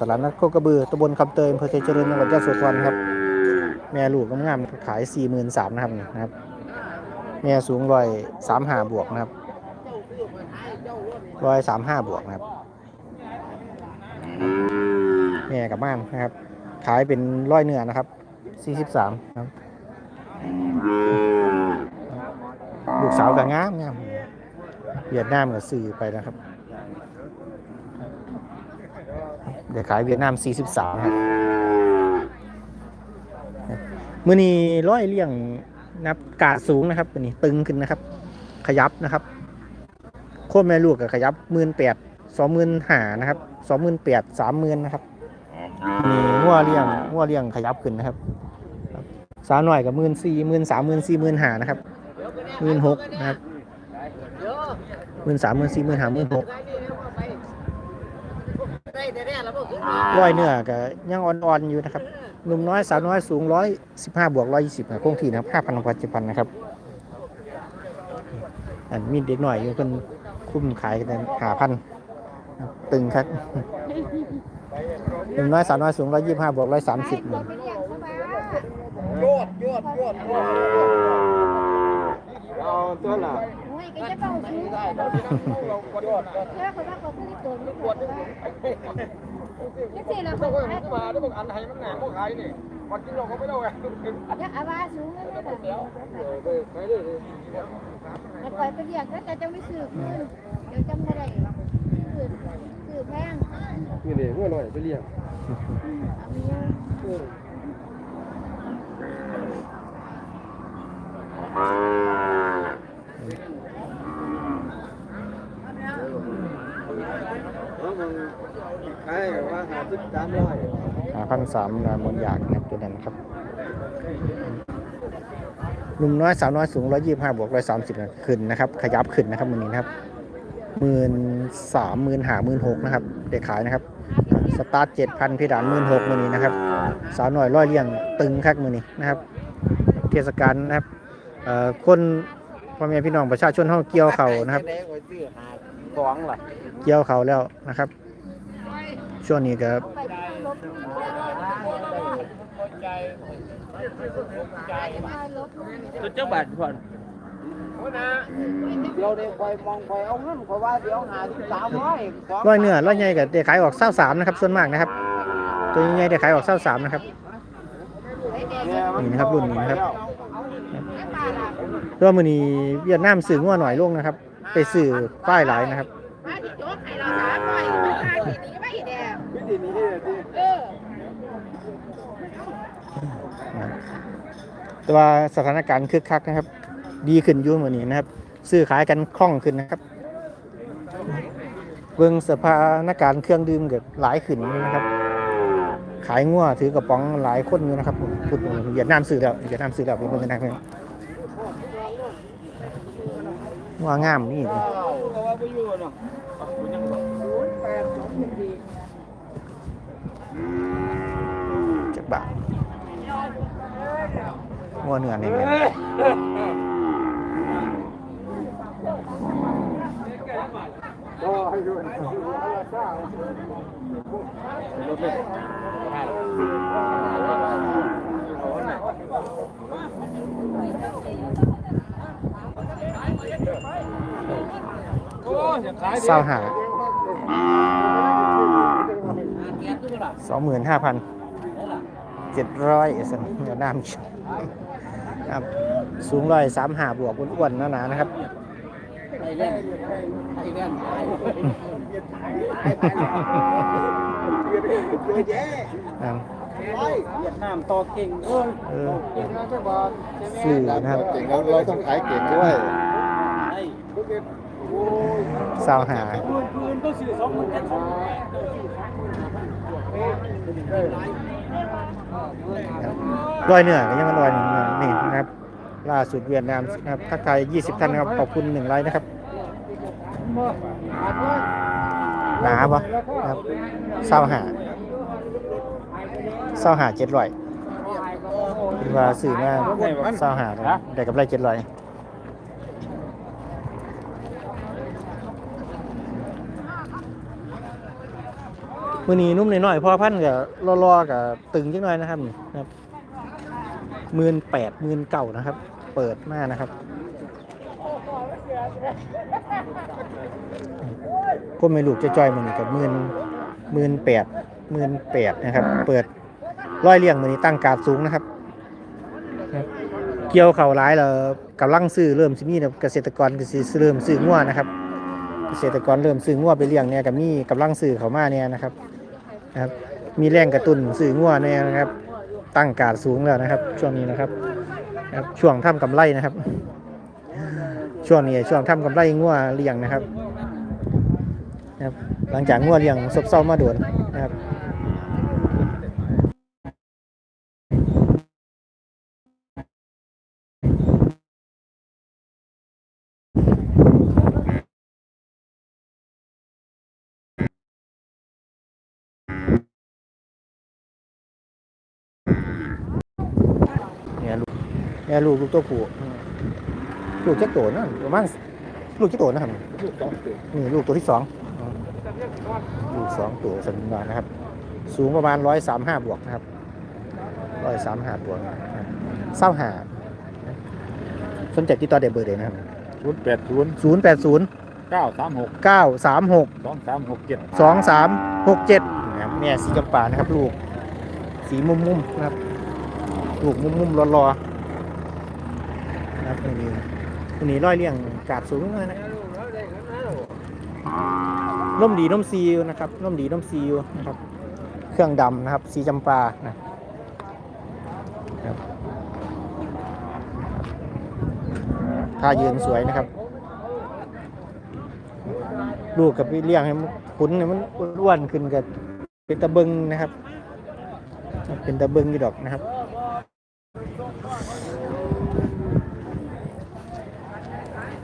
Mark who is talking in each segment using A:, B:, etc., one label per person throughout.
A: ตลาดนัดโคกระบือตำบลคำเตยอำเภอเทเจริญจังหวัดยะโสธรครับ แม่ลูกงามๆขายสี่หมื่นสามนะครับนี่นะครับ แม่สูงร้อยสามห้าบวกนะครับร้อยสามห้าบวกนะครับ แม่กับม่านนะครับ ขายเป็นร้อยเนื้อนะครับสี่สิบสามครับ ลูกสาวกับงามงามเวียดนามกับสื่อไปนะครับ เดี๋ยวขายเวียดนาม 43ครับมือนี้ร้อยเลี่ยงนับกาดสูงนะครับมือนี้ตึงขึ้นนะครับ ขยับนะครับ โคตรแม่ลูกกับขยับหมื่นแปดสองหมื่นหานะครับสองหมื่นแปดสามหมื่นนะครับมีงัวเลี้ยงงัวเลี้ยงขยับขึ้นนะครับสาวหน่อยกับหมื่นสี่หมื่นสามหมื่นสี่หมื่นหานะครับหมื่นหกนะครับหมื่นสามหมื่นสี่หมื่นห้าหมื่นหก ร้อยเนื้อก็ยังอ่อนๆอยู่นะครับหนุ่มน้อยสาวน้อยสูงร้อยสิบห้าบวกร้อยยี่สิบคงที่นะครับห้าพันพันเจ็ดพันนะครับอันมีเด็กหน่อยอยู่คนคุ้มขายกันหาพันตึงครับหนุ่มน้อยสาวน้อยสูงร้อยยี่สิบห้าบวกร้อยสามสิบ
B: โยดโยดโยดเอาตัวละ
C: โอ้ยก็จะต้องซื้อเพื่อเขาว่าเขาซื้อตัวไม่ ควรจะสิเรา
B: พว
C: เขา
B: ก
C: ขาย
B: มาด้วยพวกอันไทยมันหนาพวกขายนี่วันกินเราเขาไม่ได้ไง
C: อยากเอาว่าสูงเลยนะ
B: ไปเลย
C: มันปล่อยไปเรียกแล้วแต่จะไม่ซื้อคืนเดี๋ยวจำไม่ได้หรอกซื้อซื้อแพง
B: นี่เลยเมื่อหน่อยไปเรียก
C: เอามี
B: แล้วมึงขายว่าหาสิบสามร้อย
A: หาพันสามนามนอยากนะครับตัวนั้นะครับหนุ่มน้อยสาวน้อยสูงร้อยยี่สิบห้าบวกร้อยสามสิบขึ้นนะครับ ขยับขึ้นนะครับมือนี้นะครับหมื่นสามหมื่นหาหมื่นหกนะครับ เด็กขายนะครับ สตาร์ทเจ็ดพันพี่ดานหมื่นหกมือนี้นะครับ สาวหน่อยร้อยเลี้ยงตึงคักมือนี้นะครับ เทศกาลนะครับเอ่อคนพ่อแม่พี่น้องประชาชนเฮาเกี่ยวเขานะครับ
B: ของล่ะ
A: เกี่ยวเขาแล้วนะครับ ช่วงนี้ก็
C: ไปลบลบ
D: ตัวเจ้าบาทผ่อน
B: เราได้คอยมองคอยเอาเงินคอยว่าเดี๋ยวหาสิบสามร้อย
A: ร้อยเนื้อร้อยใหญ่กับเด็ขายออกเศร้าสามนะครับ ส่วนมากนะครับ ตัวใหญ่ๆเด็ขายออกเศร้าสามนะครับนี่นะครับรุ่นนี้นะครับตัวมือนี้เวียดนามสื่องัวหน่อยลงนะครับ ไปสื่อป้ายหลายนะครับ
C: มาที่โจ๊กให้เราสามร้อยมาทีนี่ไม่แดง
B: เอ
C: อ
A: แต่ว่าสถานการณ์คึกคักนะครับ ดีขึ้นอยุ่งเหมือนนี้นะครับ ซื้อขายกันคล่องขึ้นนะครับ เบิ่งสภานการณ์เครื่องดื่มเก็หลายขึ้นนะครับ ขายงัวถือกระป๋องหลายคนอยู่นะครับพูดเวียดนามซื้อแล้วเวียดนามซื้อแล้วเป็นเบิ่งกันนะครับ งัวงามนี่จักบาทงัวเนื้อนี่แม่น
B: ก็ให้อยู่
A: เศร้าหาสองหมื่นห้าพันเจ็ดร้อยสันเดี๋ยวน้ำครับสูงร้อยสามหาบวกอ้วนๆหนาๆนะครับ
D: เล่นไอ้เล่น
A: อ่า
D: เวียดนามต่อเก่งเอ
A: อ
D: เก่งนะเจ้าบอล
A: สื่อนะครับ
B: เก่งเราเราต้องขายเก่งด้วย
A: เศร้าหา
D: ปืนปืนต้องสื่อสองคนกันสอง
A: ร้อยเหนือก็ยังมันรอยหนึ่งนี่นะครับล่าสุดเวียดนามนะครับทักทาย20 ท่านนะครับขอบคุณหนึ่งไลค์นะครับหนาปะครับเศร้าหาเศร้าหาเจ็ดร้อยว่าสื่อมาเศร้าหาเลยได้กับไรเจ็ดร้อย มือนี้นุ่มน้อยๆพอพันกับรอๆกับตึงจังหน่อยนะครับนี่ครับหมื่นแปดหมื่นเก่านะครับ เปิดมานะครับก็ไม่ลูกจะจอยมือนีกับหมื่นหมื่นแปดหมื่นแปดนะครับ เปิดร้อยเลี้ยงมือนี้ตั้งการสูงนะครับ เกี่ยวเข่าร้ายแล้วกำลังซื้อเริ่มสิมีนะเกษตรกรก็เริ่มซื้องัวนะครับเกษตรกรเริ่มซื้องัวไปเลี้ยงเนี่ยกับมีกำลังซื้อเขามาเนี่ยนะครับ นะครับ มีแรงกระตุ้นสื่องัวเนี่ยนะครับ ตั้งการดสูงแล้วนะครับ ช่วงนี้นะครับนะครับช่วงทำกำไรนะครับ ช่วงนี้ช่วงทำกำไรงัวเลี้ยงนะครับนะครับ หลังจากงัวเลี้ยงซบเซามาโดนนะครับ เนี่ยลูกลูกตัวผู้ลูกจักโตนะประมาณลูกจักโตนะครับ
B: ลูกสองตัว
A: นี่ลูกตัวที่สองลูกสองตัวสันดานนะครับ สูงประมาณร้อยสามห้าบวกนะครับร้อยสามห้าบวกนะครับเศร้าหาสนใจติดต่อเดบเบอร์เลยนะครับ
B: ศูนย์แปดศูนย์
A: ศูนย์แปดศูนย์
B: เก้าสามหก
A: เก้าสามหก
B: สองสามหกเจ็ด
A: สองสามหกเจ็ดนะครับแม่สีจำปานะครับ ลูก สีมุมมุมๆนะครับ ลูกมุมมุมๆรอๆ นะครับตัวนี้ตัวนี้ร้อยเลี่ยงกาดสูงเลยนะร่มดีร่มซีลนะครับร่มดีร่มซีลนะครับ เครื่องดำนะครับ สีจำปานะครับท่ายืนสวยนะครับ ลูกกับเลี้ยงให้มันขุนให้มันอ้วนขึ้นกับเป็นตะเบิงนะครับ เป็นตะเบิงอยู่ดอกนะครับ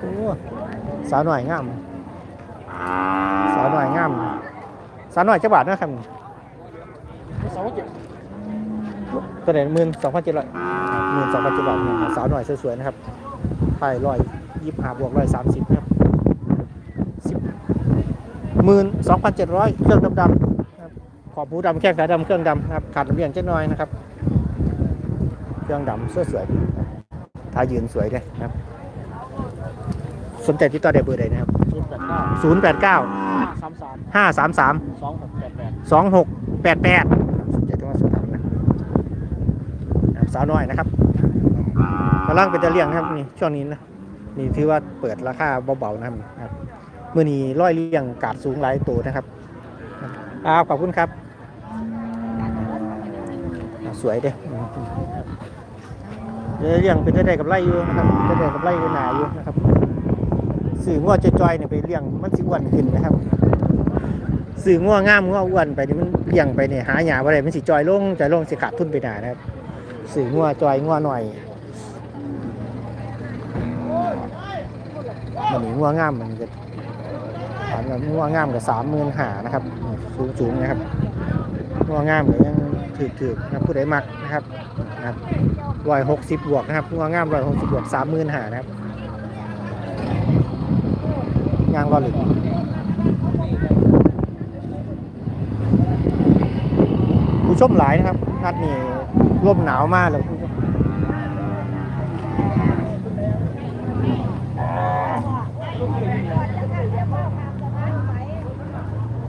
A: โอ้สาวหน่อยงามสาวหน่อยงามสาวหน่อยเจ้าบาทนะครับ
D: สองเจ็ด
A: ตัวไหนหมื่นสองพันเจ็ดร้อยหมื่นสองพันเจ็ดร้อยสาวหน่อยสวยๆนะครับไทยร้อยยี่สิบห้าบวกร้อยสามสิบนะครับสิบหมื่นสองพันเจ็ดร้อยเครื่องดำๆนะครับขอบหูดำแข้งขาดำเครื่องดำนะครับขาดลำเลียงเจ้าน้อยนะครับ เครื่องดำสวยๆทายืนสวยเลยนะครับ สนใจติดต่อได้เบอร์ใดนะครับ
D: ศูนย์แปดเก้า
A: ศูนย์แปดเก้า
D: สามสาม
A: ห้าสามสาม
D: สองหกแปดแปด
A: สองหกแปดแปดสนใจต้องมาสอบถามนะนะครับสาวน้อยนะครับกำลังเป็นตะเลียงนะครับนี่ช่วงนี้นะนี่ถือว่าเปิดราคาเบาๆนะครับนะครับเมื่อนี้ร้อยเลี้ยงกาดสูงหลายตัวนะครับอ่าขอบคุณครับอ่าสวยเด้อเดี๋ยวเลี้ยงเป็นได้กับไล่อยู่นะครับได้ได้กับไล่อยู่หนาอยู่นะครับ สื่องัวจอยๆเนี่ยไปเลี้ยงมันสิอ้วนขึ้นนะครับสื่อง่วงามง่วอ้วนไปนี่มันเลี้ยงไปเนี่ยหาหยาอะไรมันสิจอยลงจอยลงสิขาดทุนไปหนานะครับสื่อง่วจอยง่วหน่อยมันนี่ง่วงามมันจะถามว่าง่วงามกับสามหมื่นหานะครับสูงสูงๆนะครับง่วงามก็ยังถือถือนะผู้ใดมักนะครับนะครับร้อยหกสิบบวกนะครับง่วงามร้อยหกสิบบวกสามหมื่นหานะครับ ยางรอหลึกผู้ชมหลายนะครับ นัดนี่ร่มหนาวมากเลย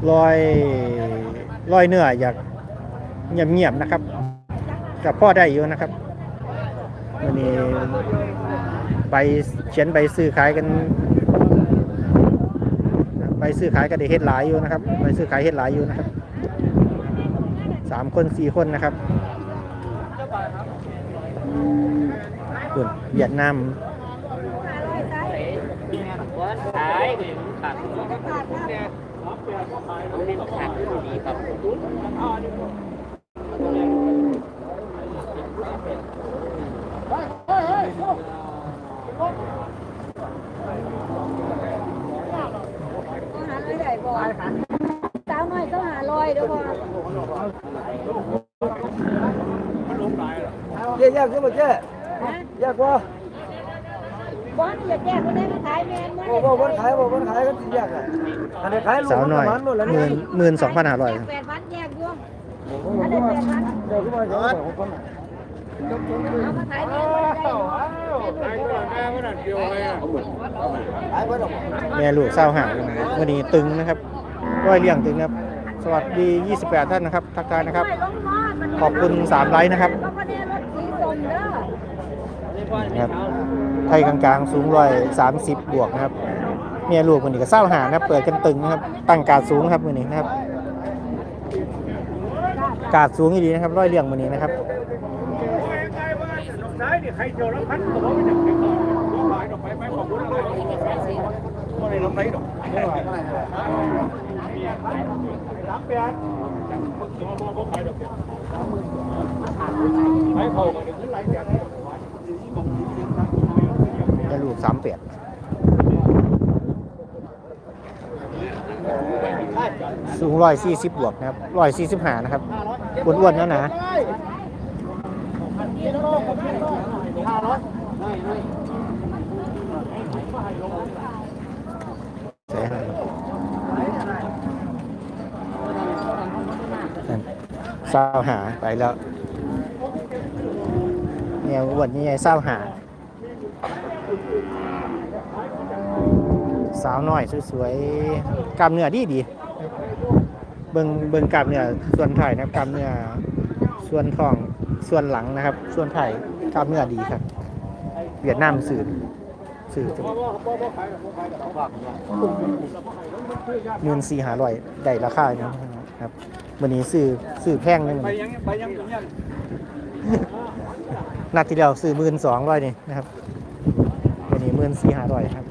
A: ลอยลอยเนื้ออยากเงียบๆนะครับกับพ่อได้อยู่นะครับวันนี้ไปเขียนใบซื้อขายกัน ใบซื้อขายก็ได้เฮ็ดหลายอยู่นะครับใบซื้อขายเฮ็ดหลายอยู่นะครับสามคนสี่คนนะครับเวียดนาม
D: ขายขาดขาดดีครับ
C: ต้องหาลอยเด้อบ่
B: เจ๊ยกขึ้นมาเจ๊ยกกว่า
C: บ้านอย่าแยกคนนี้มาขายแมนมา
B: โอ้โหคนขายบ่คนขายกันสิแยกอะอันนี้ขายลูก
A: สาวหน่อย
B: มันนู่นแล้ว
A: ห
B: นี่
A: มื่นหมื่นสองพันห้าร้อย
C: แปดพันแยกด้วย
B: อันนี้แปดพันเดี๋ยวขึ้นมาจะบอกคนน่ะ
C: เอามาขายแมนมาได้
A: แม่ลูกเศร้าหาวันนี้ตึงนะครับร้อยเลี้ยงตึงครับ สวัสดี 28 ท่านนะครับ ทักทายนะครับ ขอบคุณ 3 ไลค์นะครับ
C: แล้วก็ไร้
A: นะครับ ไทยกลางๆ สูงร้อยสามสิบบวกนะครับ เมียลูกวันนี้ก็เศร้าหานะเปิดกันตึงนะครับ ตั้งการสูงครับวันนี้นะครับ การสูงอีดีนะครับ ร้อยเลี้ยงวันนี้นะครับ แม่ลูกสามเปียดสูงร้อยสี่สิบบวกนะครับร้อยสี่สิบห้านะครับอ้วนๆนะนะใช่ครับนั่น เศร้าหาไปแล้วเนี่ยอ้วนนี่ไงเศร้าหา สาวน้อยสวยๆกล้ามเนื้อดีดีเบิ่งเบิ่งกล้ามเนื้อส่วนถ่ายนะครับกล้ามเนื้อส่วนท้องส่วนหลังนะครับ ส่วนถ่ายกล้ามเนื้อดีครับ เวียดนามสื่อสื่อเงินสี่หาร้อยได้ราคาอยู่นะครับ วันนี้ซื้อซื้อแพงเลยมัน
B: ไปยังไปยังยัง
A: นัดที่แล้วซื้อหมื่นสองร้อยนี่นะครับวันนี้หมื่นสี่หาร้อยครับ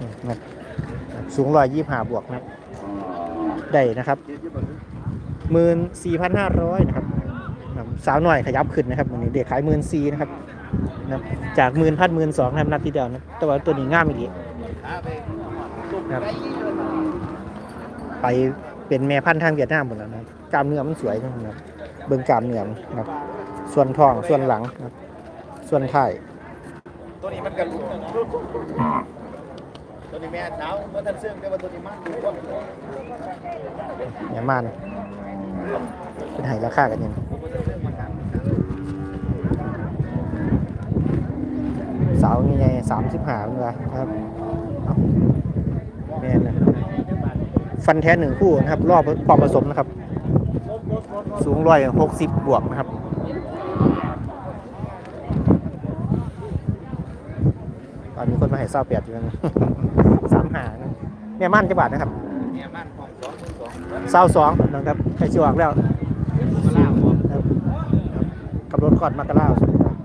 A: นี่นะครับสูงร้อยยี่ห้าบวกนะครับได้นะครับหมื่นสี่พันห้าร้อยนะครับครับสาวหน่อยขยับขึ้นนะครับวันนี้เด็กขายหมื่นสี่นะครับนะครับจากหมื่นพันหมื่นสองนะครับนัดที่เดียวนะแต่ว่าตัวนี้ง่ามอีกทีนะครับ ไป เป็นแม่พันธุ์ทางเวียดนามหมดแล้วนะกล้ามเนื้อมันสวยนะครับเบิ่งกล้ามเนื้อครับ ส่วนท้องส่วนหลังครับ ส่วนท้าย
B: ตัวนี้มันกันลูกตัวนี้แม่สาวบ่ทันซึ่งแต่ว่าตัวนี้มันดูว่า
A: อย่ามันเป็นไห้ราคากันยังสาวนี่ไงสามสิบห้าเป็นไงครับแม่นนะ ฟันแท้หนึ่งคู่นะครับ รอบปอบผสมนะครับ สูงร้อยหกสิบบวกนะครับตอนมีคนมาให้เศร้าเปียดอยู่นั่นสามหานะแม่ม่นจะบาทนะครับ
B: เนี่ยมันของสองหมื่นสอง
A: เศร้าสองนะครับใครชิวออกแล้วกับรถกอดมากระล่าว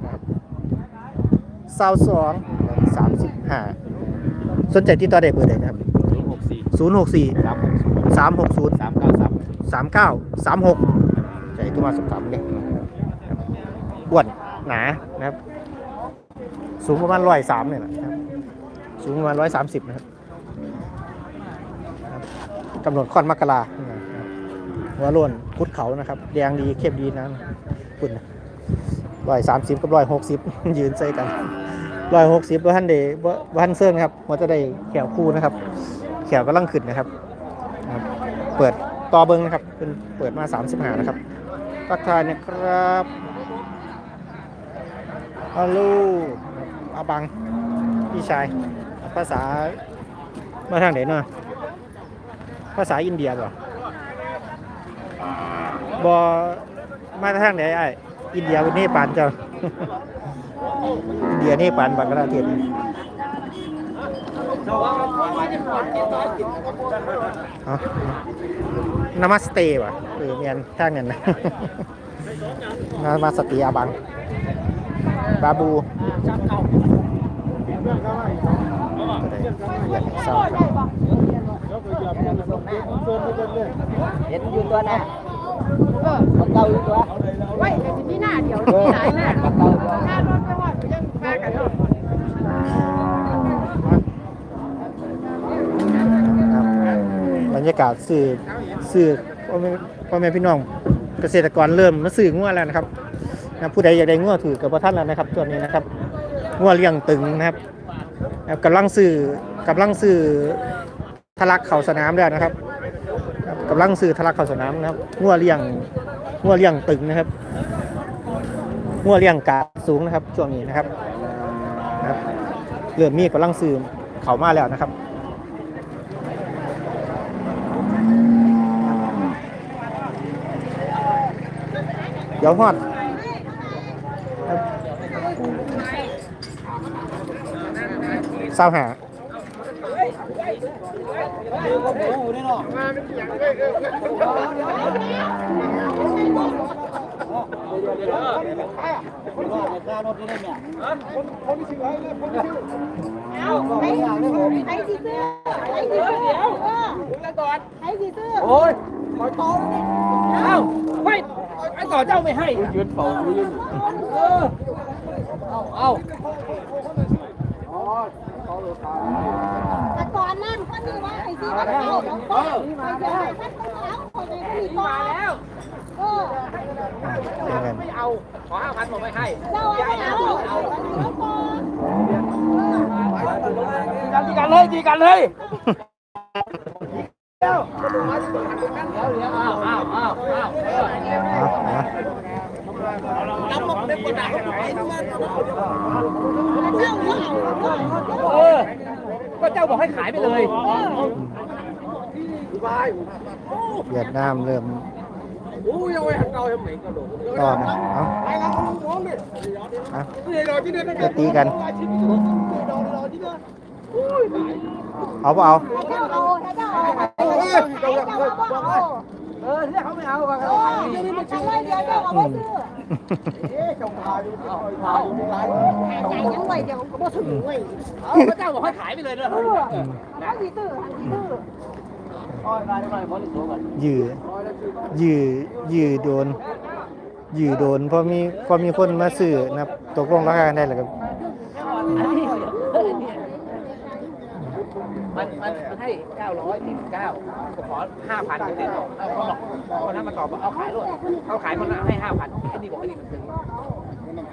A: นะครับเศร้าสองสามสิบห้าสนใจที่ต่อได้เบอร์ใดนะครับ ศูนย์หกสี่
B: สามหกศูนย์
A: สามหกศูนย์
B: สามเก้าสาม
A: สามเก้าสามหกใจตัวมาสอบถามเลยครับอ้วนหนานะครับ สูงประมาณร้อยสามเนี่ยนะครับ สูงประมาณร้อยสามสิบนะครับกำหนดคอนมกรานะครับหัวล้นพุดเขานะครับ แดงดีเข้มดีนะคุณร้อยสามสิบกับร้อยหกสิบยืนใส่กันร้อยหกสิบว่าท่านเดว่าท่านเซิร์นครับมันจะได้แขวคู่นะครับ ขวก็ลังขึ้นนะครับ เปิดต่อเบิ้งนะครับเป็นเปิดมา3 5นะครับทักทายนะครับฮัลโหลอาบัง พี่ชาย ภาษา มาทางไหนเนาะภาษาอินเดียบ่บอมาทางไหนไอ้อินเดียเนปาลเจ้าอินเดียเนปาลบังกลาเทศ เอานามาสเตว่ะเออเมียนทางนั้นนะนามาสติอาบัง บาบูก็ได้เรียนให้เศร้าครับ
B: เห็นอยู่ตัวน่ะของเก่าอยู่ตัว
C: ไว้แต่ที่มีหน้าเดี๋ยวมีหลายหน้า
B: ของเก่าอยู่
C: หน้ารถไปว่าไปยังมากันเนาะ
A: ครับบ รรยากาศสื่อสื่อพ่อแม่พ่อแม่พี่น้องเกษตรกรเริ่มมาสื่องัวแล้วนะครับนะผู้ใดอยากได้งัวถือกับพระท่านแล้วนะครับตัวนี้นะครับงัวเลี้ยงตึงนะครับกำลังซื้อกำลังซื้อทะลักเข่าสนามแล้วนะครับกำลังซื้อทะลักเข่าสนามนะครับงัวเลี้ยงงัวเลี้ยงตึงนะครับงัวเลี้ยงกาสูงนะครับช่วงนี้นะครับเริ่มมีกำลังซื้อเข้ามาแล้วนะครับ เดี๋ยวฮอดครับเศร้าหา
C: ไอ้ไอ้ที่ซื้อไอ้ที่ซื้อเดี๋ยวไอ้ที่ซื้อ
D: โอ้ย ขอโต๊ะเอ้าไม่ไอ้ต่อเจ้าไม่ให้ยืนเป่ายืนเออเอาเอา
C: แต่ก่อนนั่นก็คือว่าไอ้ที่มันเอาของพ่อไอ้ที่มันเอาของไอ้ที่มาแล้วเออ
D: ไม่เอาขอห้าพันผมไม่ให้
C: เราไม่เอาเอาเอาพอน
D: ดีกันเลยดีกันเลย
A: เอาเอา
D: เออ ก็เจ้าบอกให้ขายไปเลย
A: เวียดนามเริ่ม
D: โอ้ยเอาไว้หักเก่าทำไมกระโดด
A: ต่อนะเอาเอาจะตีกัน เอาเปล่าเอา
C: เจ้าเอาเจ้าเอาเจ้าเอา
D: เออที่เขาไม่เอากัน
C: เออเดี๋ยวมันจะไล่เดี๋ยวเจ้าเอาไว้ซื้อยังไงเดี๋ยวก็บ่ถึงเว้ย
D: เอาก็เจ้าบอกให้ขายไปเลยเด้อ
C: เออเอาสิซื้อ
A: ยื้อยื้อยื้อโดนยื้อโดนเพราะมีพอมีคนมาซื้อนะครับตกลงราคากันได้แล้วครับ
D: มันมัน ให้949ผมขอ5,000เต็มๆเอาเขาบอกคนนั้นมาตอบว่าเอาขายรถเขาขายคนนั้นให้ 5,000ไอ้นี่บอกไอ้นี่มันถึง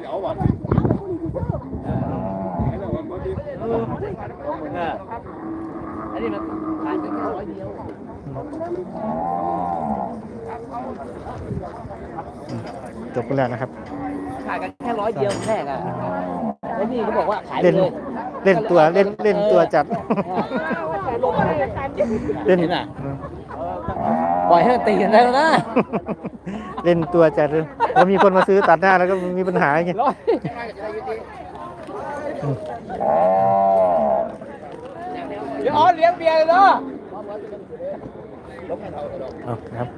D: เอออันนี้มันขายเป็นแค่ร้อยเดียว
A: จบไปแล้วนะครับ
D: ขายกันแค่ร้อยเดียวแรกอะไอ้นี่เขาบอกว่าขายไป
A: เล่น
D: เลย
A: เล่นตัวเล่นเล่นตัวจัด เล่น
D: เห็นอะ ปล่อยให้มันตีกันได้แล้วนะ
A: เล่นตัวจัดเลยพอมีคนมาซื้อตัดหน้าแล้วก็มีปัญหาอย่างเงี้ย
D: ร้อยเดี๋ยวอ๋อเลี้ยงเบียร์เลยเนาะ
A: เอานะครับ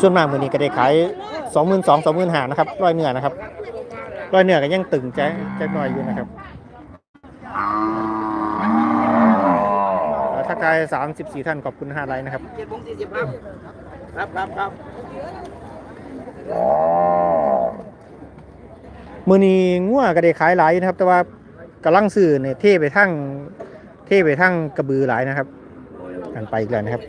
A: ส่วนมากมือนี้ก็ได้ขายสองหมื่นสองสองหมื่นหานะครับร้อยเนื้อนะครับร้อยเนื้อก็ยังตึงแจ๊แจ๊หน่อยอยู่นะครับ เอ่อถ้ากายสามสิบสี่ท่านขอบคุณห้าไลน์นะครับ
D: เจ็ดโมงสี่สิบครับ ครับครับครับ
A: มือนี้งัวก็ได้ขายหลายอยู่นะครับ แต่ว่ากำลังซื้อเนี่ยเทไปทั้งเทไปทั้งกระบือหลายนะครับกันไปอีกแล้วนะครับ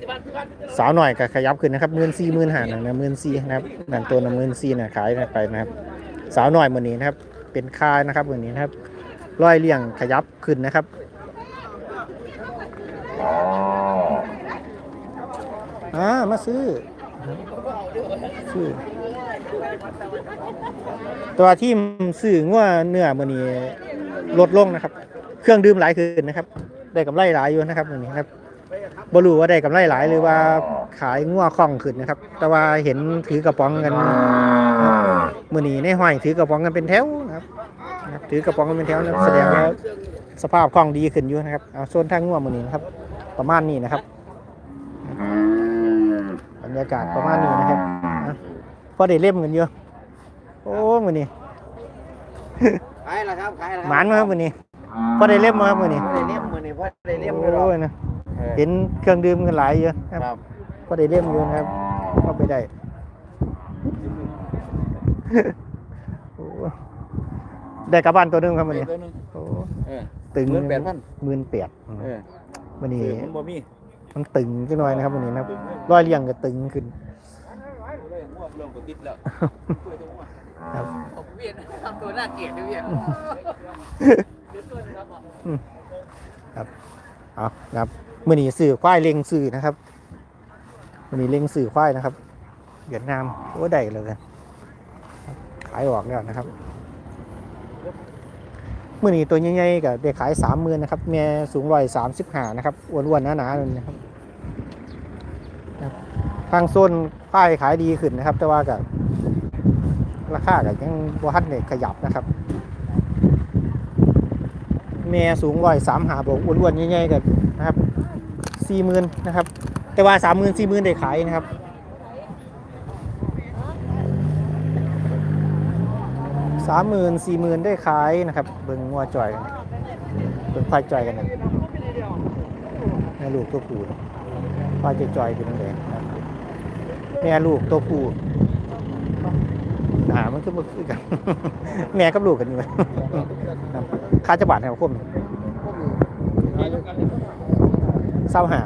A: สาวหน่อยก็ขยับขึ้นนะครับหมื่นสี่หมื่นห้าหนึ่งนะหมื่นสี่นะครับนั่นตัวนะหมื่นสี่นะขายไปนะครับ สาวหน่อยมือนี้นะครับ เป็นค่านะครับมือนี้นะครับ ร้อยเลี่ยงขยับขึ้นนะครับอ่ามาซื้อซื้อ ตัวที่ซื้องัวเนื้อมือนี้ลดลงนะครับ เครื่องดื่มหลายขึ้นนะครับ ได้กำไรหลายอยู่นะครับมือนี้ครับ บรู้ว่าได้กำไรหลายหรือว่าขายงัวคล่องขึ้นนะครับ แต่ว่าเห็นถือกระป๋องกันมือนี้ในห้อยถือกระป๋องกันเป็นแถวนะครับนะครับถือกระป๋องกันเป็นแถวนะครับแสดงว่าสภาพคล่องดีขึ้นอยู่นะครับเอาโซนทางงัวมือนี้นะครับ ประมาณนี้นะครับบรรยากาศประมาณนี้นะครับอะพอได้เล่มกันเยอะโอ้มือนี้
B: ขายละครับขายละ
A: หมานมาครับมือนี้พอได้เล่มมาครับมือนี้
B: ได้เลี่ยมมือนี่เพราะได้เลี่ยม
A: โอ้ยนะ เห็นเครื่องดื่มกันหลายเยอะครับ
B: ครับ
A: พอได้เล่มอยู่นะครับ ก็ไปได้โอ้ได้กลับบ้านตัวหนึงครับมือนี้โอ้
B: เออ
A: ตึง
B: หมื่นแปดพัน
A: หมื่นแปด
B: เออ
A: มือนี้
B: มันบ่มี
A: มันตึงจังหน่อยนะครับมือนี้นะครับร้อยเรียงก็ตึงขึ้น
B: เรื่องก็ติดแล้ว
A: ครับ
D: เวียนทำตัวน่าเกลียดด้วยเวียน
A: อืมครับ เอานะครับ มื่อนี้สื่อควายเล็งสื่อนะครับมื่อนี้เล็งสื่อควายนะครับเวียดนามโอ้ได้เลยกันขายออกแล้วนะครับมื่อนี้ตัวใหญ่ๆกับได้ขายสามหมื่นนะครับแม่สูงร้อยสามสิบห้านะครับอ้วนๆหนาๆเลยนะครับทางโซนป้ายขายดีขึ้นนะครับ แต่ว่ากับราคากับยังบ่ทันได้ขยับนะครับแม่สูงร้อยสามหาบอกอ้วนๆใหญ่ๆกันนะครับ สี่หมื่นนะครับ แต่ว่าสามหมื่นสี่หมื่นได้ขายนะครับสามหมื่นสี่หมื่นได้ขายนะครับ เบิ่งงัวจ่อยกันเบิ่งควายจ่อยกันนะแม่ลูกตัวผู้ควายจะจ่อยเป็นยังนะครับแม่ลูกตัวผู้หามันก็บ่คือกัน แม่กับลูกกันอยู่ไหมครับค่าจะบาทแถวคม เศร้าหา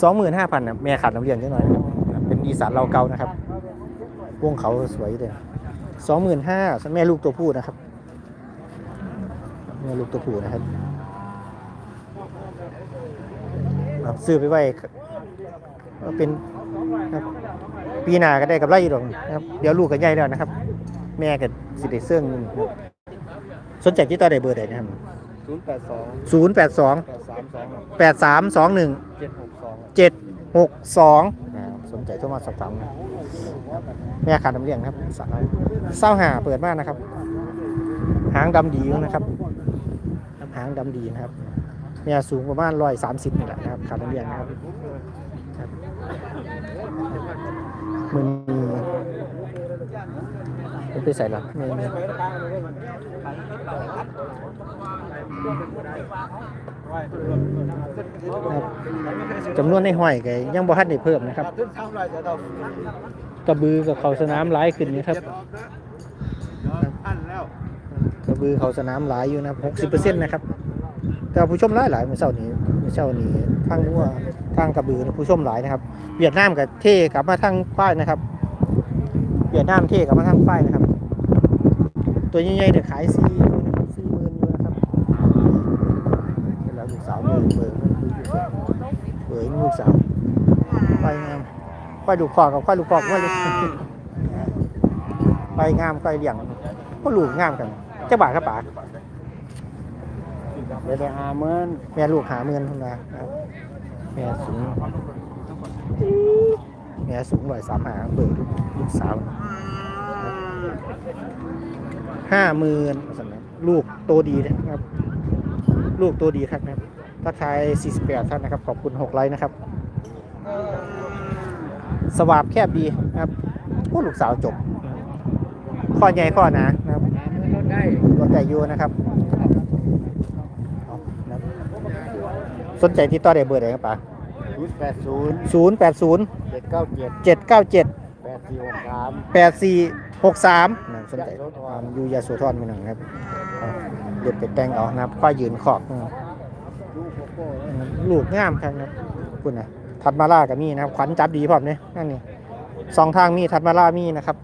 A: สองหมื่นห้าพันนะแม่ขาดน้ำเลี้ยงนิดหน่อย เป็นอีสานเราเก่านะครับ วงเขาสวยเลยสองหมื่นห้าแม่ลูกตัวผู้นะครับ แม่ลูกตัวผู้นะครับครับซื้อไปไว้ก็เป็นปีหน้าก็ได้กับไรอยู่หรอกนะครับ เดี๋ยวลูกก็ใหญ่แล้วนะครับ แม่กับสิเดเซิ่งหนึ่งครับสนใจที่ต่อได้เบอร์ใดนะครับ
B: ศูนย์แปดสอง
A: ศูนย์แปดสอง
B: แปดสามสอง
A: แปดสามสองหนึ่ง
B: เจ็ดหกสอง
A: เจ็ดหกสองสนใจโทรมาสอบถามนะแม่ขาดน้ำเลี้ยงครับสาวเศร้าหาเปิดมากนะครับ หางดำดีอยู่นะครับ หางดำดีนะครับแม่สูงประมาณร้อยสามสิบนี่แหละนะครับขาดน้ำเลี้ยงนะครับครับมือนี้เป็นไปใส่หรอไม่ไม่ครับ จำนวนในห้อยก็ยังบ่ทันได้เพิ่มนะครับ กระบือกับเขาสนามหลายขึ้นนะครับ กระบือเขาสนามหลายอยู่นะครับ60%นะครับ แต่ผู้ชมหลายหลายเมื่อเช้านี้เมื่อเช้านี้ทางว่าทางกระบือผู้ชมหลายนะครับ เวียดนามกับเท่กลับมาทางฝ้ายนะครับ เวียดนามเท่กลับมาทางฝ้ายนะครับ ตัวใหญ่ๆเนี่ยขาย4 4 0 0 0อยู่นะครับ แล้วลูกสาวเบิร์เบิร์เบิร์ ลูกสาวไปงามไปลูกคอกับไปลูกคอกไว้เลยไปงามไปเลี้ยงก็ลูกงามกันเจ้าบ่าวครับป๋า
B: เดี๋ยวได้ห้าหมื่น
A: แม่ลูกหาเงินทุนมาครับแม่สูงแม่สูงร้อยสามหาเบิร์ลูกสาวห้าหมื่นลูกโตดีนะครับ ลูกตัวดีครับนะครับ ทักทาย 48 ท่านนะครับ ขอบคุณ 6 ไลค์นะครับ สวาบแคบดีนะครับผู้ลูกสาวจบ ข้อใหญ่ข้อหนานะครับ
B: ลดได้
A: รถใหญ่อยู่นะครับเอานะครับสนใจที่ต่อได้เบอร์ไหนครับป๋า
B: ศูนย์แปดศูนย์
A: 080
B: เจ็ดเก้าเจ็ด
A: 797
B: แปดสี่หกสาม
A: 8463นะสนใจอ่าอยู่ยาโสธรมีหนังครับเอาเด็ดไปแต่งเอานะครับควายยืนขอบนะครับ
B: ลูกโกโก้เลย
A: ลูกงามครับนะคุณนะทัดมาล่ากับมีนะครับขวัญจับดีพร้อมเนี่ยนั่นนี่สองทางมีทัดมาล่ามีนะครับ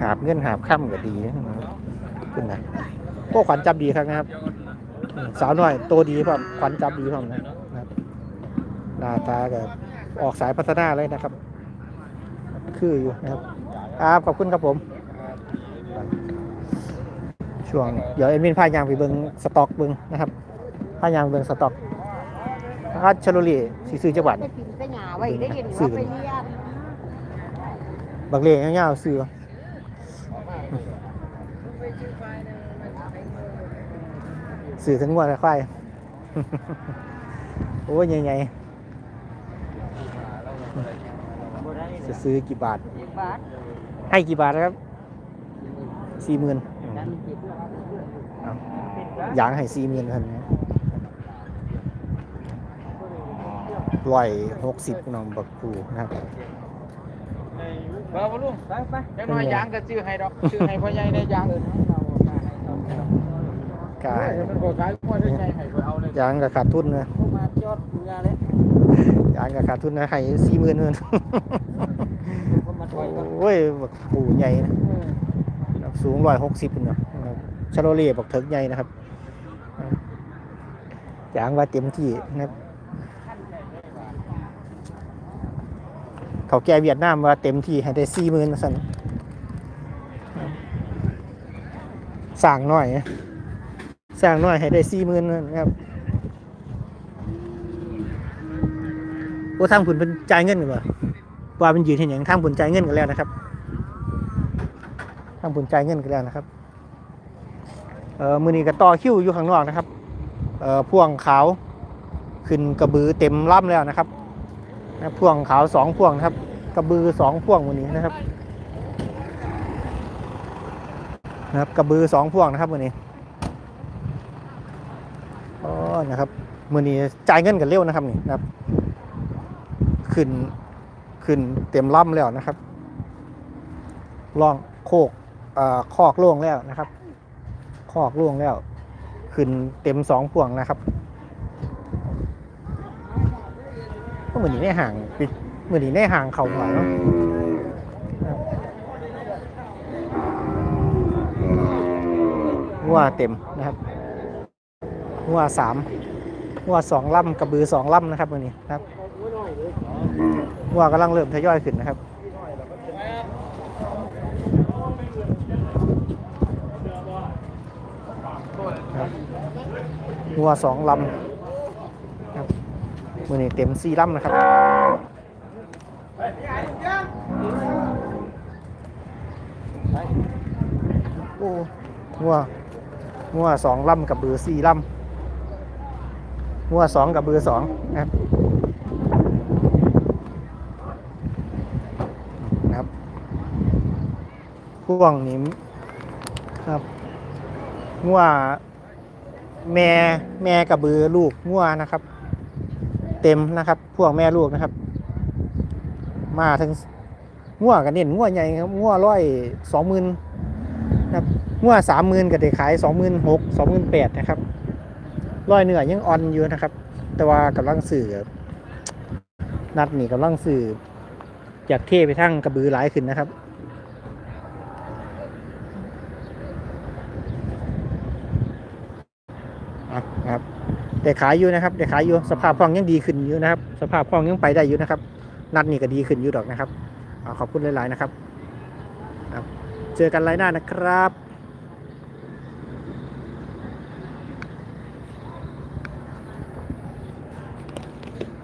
A: หาบเงินหาบค่ำก็ดีนะครับคุณนะพวกขวัญจับดีครับนะครับ สาวน้อยโตดีพร้อมขวัญจับดีพร้อมนะครับหน้าตาก็ออกสายพัฒนาเลยนะครับ คืออยู่นะครับครับขอบคุณครับผม ช่วงเดี๋ยวเอ็มวินพายางไปเบิงสต็อกเบิงนะครับพายางเบิงสต็อกราชลุรีสีซื้อจังหวัด
C: ได้กินได้หยาไว้ได้ยินว่าไปเรียน
A: บักเล่ยาวๆซื้อซื้อทั้งงวดและควายโอ้ยใหญ่ๆจะซื้อกี่บาท
C: บาท
A: ให้กี่บาทนะครับสี่หมื่นอ ยางให้สี่หมื่นท่านนะร้อยหกสิบน้องบักคูนะครับ
D: เบอร์พ่อลุงไปไปจังน้อยยางก็ซื้อให้ดอกซื้อให้พ่อใหญ่ได้ยางเออกามันบ่ขายพ่อได้ไงให้เพิ่นเอาเลย
A: ยางกับขาดทุนนะ
B: มาจอดงานเลย
A: ยางกับขาดทุนนะให้สี่หมื่นเงิน
B: ก็มาถอยก่อน
A: โอ้ยบักปูใหญ่นะนะครับ สูงร้อยหกสิบเนาะนะครับชาโลเล่บอกเถิกใหญ่นะครับอย่างว่าเต็มที่นะครับเขาแก่เวียดนามว่าเต็มที่ให้ได้สี่หมื่นสันสั่งหน่อยสั่งหน่อยให้ได้สี่หมื่นนะครับโอ้ทางผุนเป็นจ่ายเงินกันบ่ว่าเป็นยืนเห็นอย่างทางผุนจ่ายเงินกันแล้วนะครับ ทางผุนจ่ายเงินกันแล้วนะครับเออมือนี้ก็ต่อคิวอยู่ข้างนอกนะครับเออพ่วงขาวขึ้นกระบือเต็มล่ำแล้วนะครับนะพ่วงขาวสองพ่วงนะครับ กระบือสองพ่วงมือนี้นะครับนะครับกระบือสองพ่วงนะครับมือนี้อ๋อนะครับมือนี้จ่ายเงินกันเร็วนะครับนี่นะครับ ขึ้นขึ้นเต็มล่ำแล้วนะครับล่องโคก คอกโล่งแล้วนะครับ คอกล่วงแล้ว ขึ้นเต็มสองพ่วงนะครับก็เหมือนนี้ในห่างปิดเหมือนนี้ในห่างเขาหน่อยเนาะวัวเต็มนะครับวัวสามวัวสองล่ำกระบือสองล่ำนะครับวันนี้นะครับวัวกำลังเริ่มทยอยขึ้นนะครับ งัวสองลำครับมือนี้เต็มสี่ลำนะครับโอ้งัวงัวสองลำกับเบือสี่ลำงัวสองกับเบือสองนะครับนะครับพ่วงนี้ครับงัว แม่แม่กับเบือลูกงัวนะครับ เต็มนะครับ พวกแม่ลูกนะครับ มาถึงงัวกันเน้นงัวใหญ่ครับงัวร้อยสองหมื่นนะครับงัวสามหมื่นก็ได้ขายสองหมื่นหกสองหมื่นแปดนะครับร้อยเหนือยังอ่อนอยู่นะครับ แต่ว่ากำลังสื่อนัดนี่กำลังสื่ออยากเทไปทั้งกระบือหลายขึ้นนะครับ อะนะครับ ได้ขายอยู่นะครับได้ขายอยู่สภาพคล่องยังดีขึ้นอยู่นะครับ สภาพคล่องยังไปได้อยู่นะครับ นัดนี่ก็ดีขึ้นอยู่ดอกนะครับขอบคุณหลาย ๆ นะครับครับเจอกันไลน์หน้านะครับ